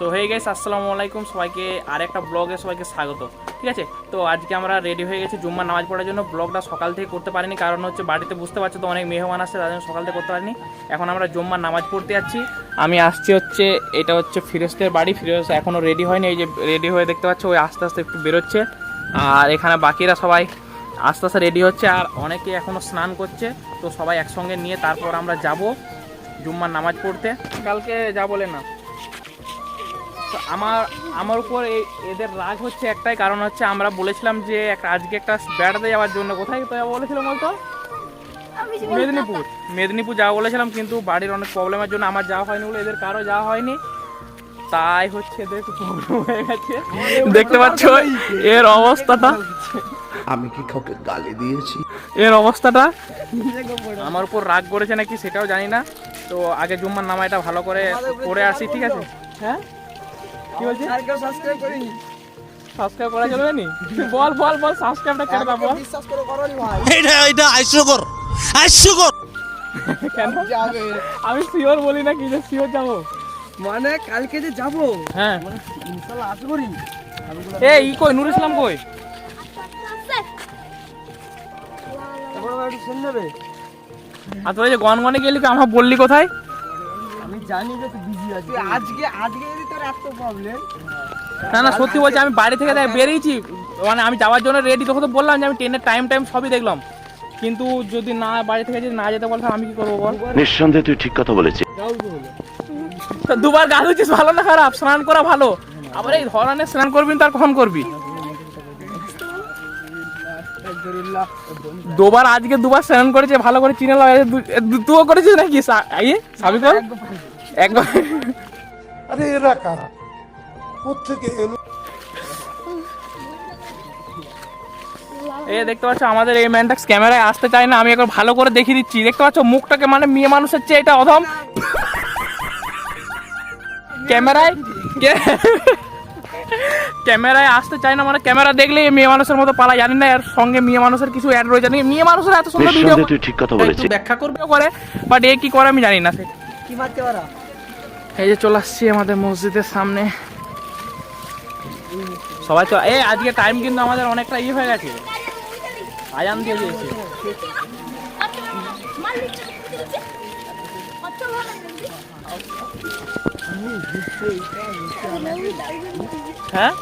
So হয়ে গেছে আসসালামু আলাইকুম সবাইকে আর একটা ব্লগে সবাইকে স্বাগত, ঠিক আছে? তো আজকে আমরা রেডি হয়ে গেছি জুম্মার নামাজ পড়ার জন্য। ব্লগটা সকাল থেকে করতে পারিনি, কারণ হচ্ছে বাড়িতে বুঝতে পারছ তো অনেক মেহমান আসছে জন্য সকাল থেকে করতে পারিনি। এখন আমরা জুম্মার নামাজ পড়তে যাচ্ছি। আমি আসছি হচ্ছে, এটা হচ্ছে ফিরোজদের বাড়ি। ফিরোজ এখনও রেডি হয়নি, এই যে রেডি হয়ে দেখতে পাচ্ছ, ওই আস্তে আস্তে একটু বেরোচ্ছে। আর এখানে বাকিরা সবাই আস্তে আস্তে রেডি হচ্ছে, আর অনেকে এখনও স্নান করছে। তো সবাই একসঙ্গে নিয়ে তারপর আমরা যাব জুম্মার নামাজ পড়তে। কালকে যা বলে না তো আমার আমার উপর এই এদের রাগ হচ্ছে একটাই কারণ হচ্ছে আমরা বলেছিলাম যে একটা আজকে একটা বেড়াতে যাওয়ার জন্য। কোথায় তো বলেছিলাম বলতো? মেদিনীপুর। মেদিনীপুর যাওয়া বলেছিলাম কিন্তু বাড়ির অনেক প্রবলেমের জন্য আমার যাওয়া হয়নি বলে এদের কারও যাওয়া হয়নি। তাই হচ্ছে এদের একটু প্রবলেম হয়ে গেছে। দেখতে পাচ্ছ এর অবস্থাটা? আমি কি কাউকে গালি দিয়েছি? এর অবস্থাটা? আমার উপর রাগ করেছে নাকি সেটাও জানি না। তো আগে জুম্মার নামাইটা ভালো করে করে আসি ঠিক আছে? হ্যাঁ? কি বলছিস? সাবস্ক্রাইব করা চলবে নি? বল বল বল সাবস্ক্রাইবটা কেন দাও বল। এটা এটা হাস্যকর হাস্যকর কেন? আমি শিওর বলি না কি যে শিওর যাব। মানে কালকে যে যাব? হ্যাঁ। ইনশাল্লাহ আশা করি। এ ই কই নুর ইসলাম কই? আর তোরা যে গনগনে গেলি তো আমার বললি কোথায়? আমি জানি যে তুই বিজি আছিস। আজকে আজকে না না সত্যি বলছি আমি বাড়ি থেকে দেখ বেরিয়েছি। মানে আমি যাওয়ার জন্য রেডি তোকে তো বললাম যে আমি ট্রেনের টাইম টাইম সবই দেখলাম। কিন্তু যদি না বাড়ি থেকে যদি না যেতে বলতাম আমি কি করব বল? নিঃসন্দেহে তুই ঠিক কথা বলেছিস। দুবার গা ধুচ্ছিস ভালো না খারাপ? স্নান করা ভালো। আবার এই ধরনের স্নান করবি তার কখন করবি? দুবার আজকে দুবার স্নান করেছে ভালো করে চিনে লাগা তুইও করেছিস নাকি কর একবার আরে এরা কারা? কোথেকে এলো? এই দেখতে পাচ্ছ আমাদের এই ম্যানটাক্স ক্যামেরায় আসতে চায় না আমি একবার ভালো করে দেখিয়ে দিচ্ছি। দেখতে পাচ্ছ মুখটাকে মানে মেয়ে মানুষের চেয়ে এটা অধম। ক্যামেরায় ক্যামেরায় আসতে চায় না মানে ক্যামেরা দেখলে মেয়ে মানুষের মতো পালা। জানি না এর সঙ্গে মেয়ে মানুষের কিছু অ্যাড রয়ে জানি মেয়ে মানুষের এত সুন্দর ভিডিও তুই ঠিক কথা বলেছিস। ব্যাখ্যা করবেও করে বাট এ কি করে আমি জানি না কি মারতে পারা এই যে চলে আসছি আমাদের মসজিদের সামনে। সবাই তো এই আজকে টাইম কিন্তু আমাদের অনেকটা ইয়ে হয়ে গেছে। আজান দিয়ে দিয়েছে। হ্যাঁ?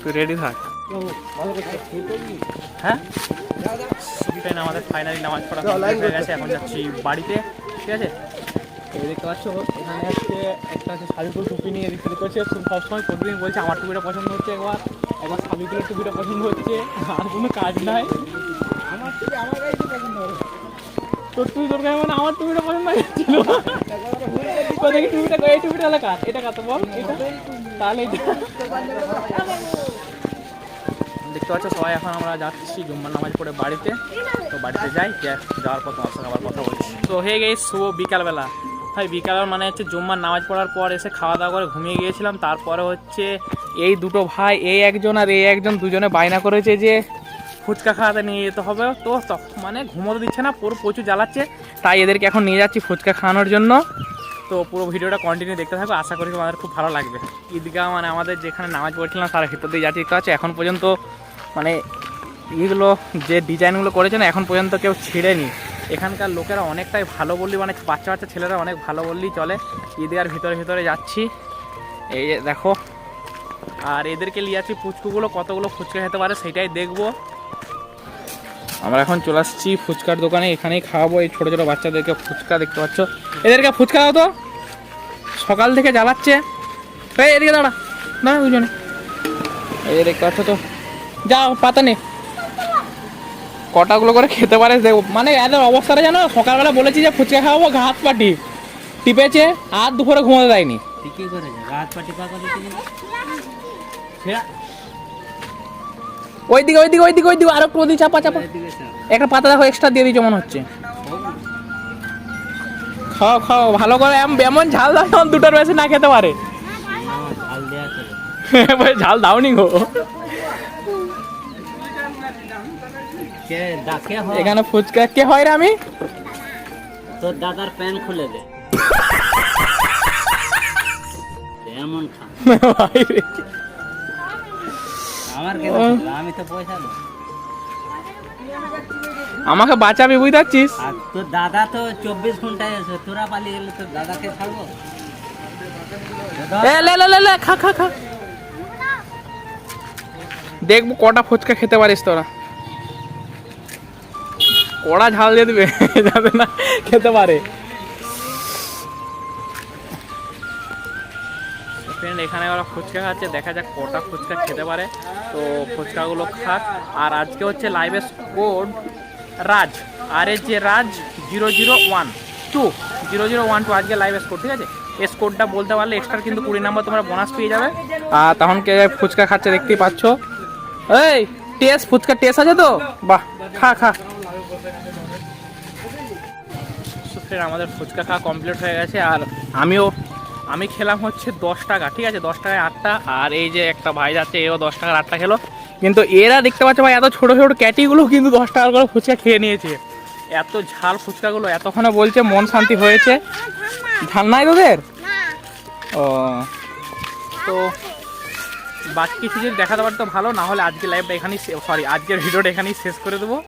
তুই রেডি থাক। হ্যাঁ? আমাদের ফাইনালি নামাজ পড়া হয়ে গেছে এখন যাচ্ছি বাড়িতে ঠিক আছে? দেখতে পাচ্ছ এখানে হচ্ছে একটা হচ্ছে সাবিকুল টুপি নিয়ে বিক্রি করছে সবসময় প্রতিদিন বলছে আমার টুপিটা পছন্দ হচ্ছে একবার একবার সাবিকুলের টুপিটা পছন্দ হচ্ছে আর কোনো কাজ নাই। আমার থেকে আমার গাড়ি তো পছন্দ হবে। তোর টুপি তোর গায়ে মানে আমার টুপিটা পছন্দ হয়েছিল এটা বল? তাহলে দেখতে পাচ্ছ সবাই, এখন আমরা যাচ্ছি জুম্মার নামাজ পড়ে বাড়িতে। তো বাড়িতে যাই যাওয়ার পর তোমার সঙ্গে আবার কথা বলছি। তো হয়ে গেছে শুভ বিকালবেলা। ভাই বিকাল মানে হচ্ছে জুম্মার নামাজ পড়ার পর এসে খাওয়া দাওয়া করে ঘুমিয়ে গিয়েছিলাম। তারপরে হচ্ছে এই দুটো ভাই, এই একজন আর এই একজন দুজনে বায়না করেছে যে ফুচকা খাওয়াতে নিয়ে যেতে হবে। তো তখ- মানে ঘুমোতে দিচ্ছে না, পুরো প্রচুর জ্বালাচ্ছে। তাই এদেরকে এখন নিয়ে যাচ্ছি ফুচকা খাওয়ানোর জন্য। তো পুরো ভিডিওটা কন্টিনিউ দেখতে থাকো। আশা করি তোমাদের খুব ভালো লাগবে। ঈদগাহ মানে আমাদের যেখানে নামাজ পড়ছিলাম, তার ভিতর দিয়ে যাচ্ছি দেখতে এখন পর্যন্ত মানে এগুলো যে ডিজাইনগুলো করেছে না, এখন পর্যন্ত কেউ ছিঁড়েনি। এখানকার লোকেরা অনেকটাই ভালো বললি মানে বাচ্চা বাচ্চা ছেলেরা অনেক ভালো বললেই চলে। ঈদগার ভিতরে ভিতরে যাচ্ছি। এই যে দেখো, আর এদেরকে নিয়ে আছি ফুচকুগুলো, কতগুলো ফুচকা খেতে পারে সেটাই দেখব। আমরা এখন চলে আসছি ফুচকার দোকানে, এখানেই খাওয়াবো। এই ছোটো ছোটো বাচ্চাদেরকে ফুচকা দেখতে পাচ্ছ। এদেরকে ফুচকা দাও তো। সকাল থেকে জ্বালাচ্ছে। এই এদিকে দাঁড়া। না দুজনে। এই যে দেখতে পাচ্ছ তো। যাও পাতা নে। কটাগুলো করে খেতে পারে দেখো মানে এদের অবস্থাটা জানো সকালবেলা বলেছি যে ফুচকা খাওয়াবো ঘাত পাটি টিপেছে আর দুপুরে ঘুমোতে দেয়নি। ঠিকই করেছে রাত পাটি পাকা দিতে ওই দিকে ওই দিকে ওই দিকে ওই আরও একটু ওদিকে চাপা চাপা। একটা পাতা দেখো এক্সট্রা দিয়ে দিয়েছে মনে হচ্ছে। খাও খাও ভালো করে এমন ঝাল দাও যেমন দুটোর বেশি না খেতে পারে। ঝাল দাওনি গো। এখানে ফুচকা কে হয় রে আমি? তোর দাদার প্যান খুলে দে। এমন খা। আমার কেন আমি তো পয়সা দেবো আমাকে বাঁচাবি বুঝতে পারছিস আর তোর দাদা তো চব্বিশ ঘন্টায় আছে তোরা পালিয়ে গেলে তোর দাদাকে ছাড়বো? এ লে লে লে লে খা খা খা। দেখব কটা ফুচকা খেতে পারিস তোরা। কড়া ঝাল দিয়ে দিবে যাতে না খেতে পারে। ফ্রেন্ড এখানে ওরা ফুচকা খাচ্ছে, দেখা যাক কটা ফুচকা খেতে পারে। তো ফুচকাগুলো খাক। আর আজকে হচ্ছে লাইভে কোড রাজ। আর এর যে Raj zero zero one two zero zero one two আজকে লাইভ স্কোর ঠিক আছে? এই স্কোরটা বলতে পারলে এক্সট্রা কিন্তু কুড়ি নাম্বার তোমরা বোনাস পেয়ে যাবে। আর তখন কে ফুচকা খাচ্ছে দেখতেই পাচ্ছ। এই, টেস্ট, ফুচকা টেস্ট আছে তো? বাহ, খা খা। আমাদের ফুচকা খাওয়া কমপ্লিট হয়ে গেছে। আর আমিও আমি খেলাম হচ্ছে দশ টাকা, ঠিক আছে? দশ টাকায় আটটা, আর এই যে একটা ভাই যাচ্ছে, এও দশ টাকার আটটা খেলো। কিন্তু এরা দেখতে পাচ্ছে ভাই, এত ছোটো ছোটো ক্যাটিগুলো কিন্তু দশ টাকার করে ফুচকা খেয়ে নিয়েছে। এত ঝাল ফুচকাগুলো, এতক্ষণে বলছে মন শান্তি হয়েছে। ঝাল নাই তোদের? ও, তো বাকি কিছু যদি দেখাতে পারতো ভালো, না হলে আজকে লাইভটা এখানেই সরি আজকের ভিডিওটা এখানেই শেষ করে দেবো।